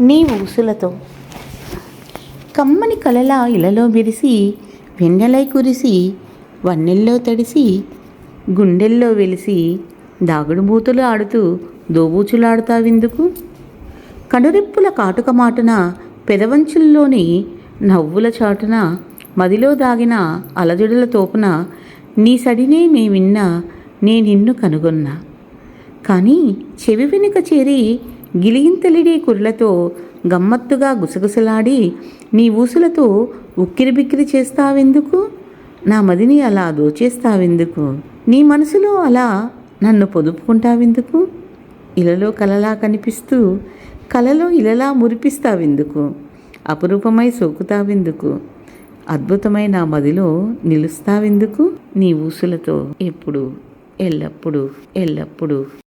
నీ ఊసులతో. కమ్మని కలలా ఇలలో మెరిసి వెన్నెలై కురిసి వన్నెల్లో తడిసి గుండెల్లో వెలిసి దాగుడుబూతులు ఆడుతూ దోబూచులాడుతావెందుకు? కనురెప్పుల కాటుక మాటున పెదవంచుల్లోని నవ్వుల చాటున మదిలో దాగిన అలజడుల తోపున నీ సడినే నే విన్నా నే నిన్ను కనుగొన్నా. కానీ చెవి వెనుక చేరి గిలిగింతలిడే కుర్లతో గమ్మత్తుగా గుసగుసలాడి నీ ఊసులతో ఉక్కిరిబిక్కిరి చేస్తావెందుకు? నా మదిని అలా దోచేస్తావెందుకు? నీ మనసులో అలా నన్ను పొదుపుకుంటావెందుకు? ఇలలో కలలా కనిపిస్తూ కలలో ఇలలా మురిపిస్తావెందుకు? అపురూపమై సోకుతావెందుకు? అద్భుతమై నా మదిలో నిలుస్తావెందుకు? నీ ఊసులతో ఎప్పుడు ఎల్లప్పుడు ఎల్లప్పుడు